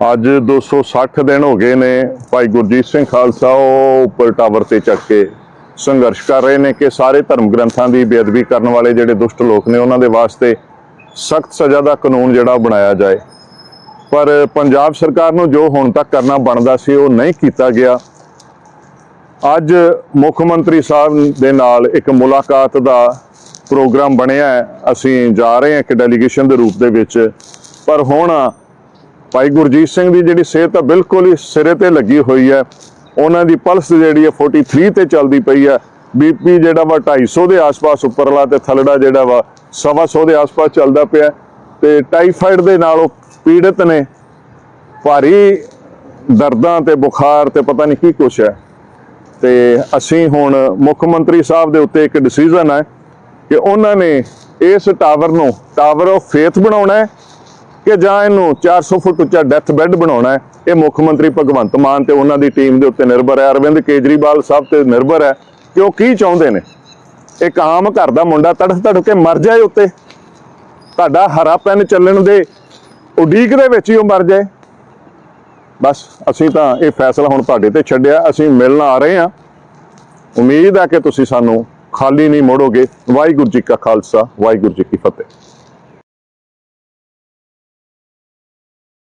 ਅੱਜ 260 ਦਿਨ ਹੋ ਗਏ ਨੇ ਭਾਈ ਗੁਰਜੀਤ ਸਿੰਘ ਖਾਲਸਾ, ਉਹ ਉੱਪਰ ਟਾਵਰ ਤੇ ਚੱਕ ਕੇ ਸੰਘਰਸ਼ ਕਰ ਰਹੇ ਨੇ ਕਿ ਸਾਰੇ ਧਰਮ ਗ੍ਰੰਥਾਂ ਦੀ ਬੇਅਦਬੀ ਕਰਨ ਵਾਲੇ ਜਿਹੜੇ ਦੁਸ਼ਟ ਲੋਕ ਨੇ, ਉਹਨਾਂ ਦੇ ਵਾਸਤੇ ਸਖਤ ਸਜ਼ਾ ਦਾ ਕਾਨੂੰਨ ਜਿਹੜਾ ਉਹ ਬਣਾਇਆ ਜਾਏ। ਪਰ ਪੰਜਾਬ ਸਰਕਾਰ ਨੂੰ ਜੋ ਹੁਣ ਤੱਕ ਕਰਨਾ ਬਣਦਾ ਸੀ, ਉਹ ਨਹੀਂ ਕੀਤਾ ਗਿਆ। ਅੱਜ ਮੁੱਖ ਮੰਤਰੀ ਸਾਹਿਬ ਦੇ ਨਾਲ ਇੱਕ ਮੁਲਾਕਾਤ ਦਾ ਪ੍ਰੋਗਰਾਮ ਬਣਿਆ ਹੈ। ਅਸੀਂ ਜਾ ਰਹੇ ਹਾਂ ਇੱਕ ਡੈਲੀਗੇਸ਼ਨ ਦੇ ਰੂਪ ਦੇ ਵਿੱਚ। ਪਰ ਹੁਣ ਭਾਈ ਗੁਰਜੀਤ ਸਿੰਘ ਦੀ ਜਿਹੜੀ ਸਿਹਤ ਆ ਬਿਲਕੁਲ ਹੀ ਸਿਰੇ ਤੇ ਲੱਗੀ ਹੋਈ ਹੈ। ਉਹਨਾਂ ਦੀ ਪਲਸ ਜਿਹੜੀ ਹੈ 43 ਤੇ ਚੱਲਦੀ ਪਈ ਹੈ। ਬੀਪੀ ਜਿਹੜਾ ਵਾ 250 ਦੇ ਆਸ-ਪਾਸ ਉੱਪਰਲਾ ਤੇ ਥੱਲੜਾ ਜਿਹੜਾ ਵਾ 125 ਦੇ ਆਸ-ਪਾਸ ਚੱਲਦਾ ਪਿਆ ਤੇ ਟਾਈਫਾਈਡ ਦੇ ਨਾਲ ਉਹ ਪੀੜਤ ਨੇ। ਭਾਰੀ ਦਰਦਾਂ ਤੇ ਬੁਖਾਰ ਤੇ ਪਤਾ ਨਹੀਂ ਕੀ ਕੁਛ ਹੈ। ਤੇ ਅਸੀਂ ਹੁਣ ਮੁੱਖ ਮੰਤਰੀ ਸਾਹਿਬ ਦੇ ਉੱਤੇ ਇੱਕ ਡਿਸੀਜਨ ਹੈ ਕਿ ਉਹਨਾਂ ਨੇ ਇਸ ਟਾਵਰ ਨੂੰ ਟਾਵਰ ਆਫ ਫੇਥ ਬਣਾਉਣਾ ਹੈ। ਕਿ ਜਾਂ ਇਹਨੂੰ 400 ਫੁੱਟ ਉੱਚਾ ਡੈਥ ਬੈੱਡ ਬਣਾਉਣਾ ਹੈ। ਇਹ ਮੁੱਖ ਮੰਤਰੀ ਭਗਵੰਤ ਮਾਨ ਤੇ ਉਹਨਾਂ ਦੀ ਟੀਮ ਦੇ ਉੱਤੇ ਨਿਰਭਰ ਹੈ। ਅਰਵਿੰਦ ਕੇਜਰੀਵਾਲ ਸਾਹਿਬ ਤੇ ਨਿਰਭਰ ਹੈ। ਕਿ ਉਹ ਕੀ ਚਾਹੁੰਦੇ ਨੇ? ਇੱਕ ਆਮ ਘਰ ਦਾ ਮੁੰਡਾ ਤੜਫ ਤੜਫ ਕੇ ਮਰ ਜਾਏ ਉੱਤੇ। ਤੁਹਾਡਾ ਹਰਾ ਪੈਨ ਚੱਲਣ ਦੇ ਉਡੀਕ ਦੇ ਵਿੱਚ ਹੀ ਉਹ ਮਰ ਜਾਏ। ਬਸ, ਅਸੀਂ ਤਾਂ ਇਹ ਫੈਸਲਾ ਹੁਣ ਤੁਹਾਡੇ ਤੇ ਛੱਡਿਆ। ਅਸੀਂ ਮਿਲਣ ਆ ਰਹੇ ਹਾਂ। ਉਮੀਦ ਹੈ ਕਿ ਤੁਸੀਂ ਸਾਨੂੰ ਖਾਲੀ ਨਹੀਂ ਮੋੜੋਗੇ। ਵਾਹਿਗੁਰੂ ਜੀ ਕਾ ਖਾਲਸਾ, ਵਾਹਿਗੁਰੂ ਜੀ ਕੀ ਫਤਿਹ।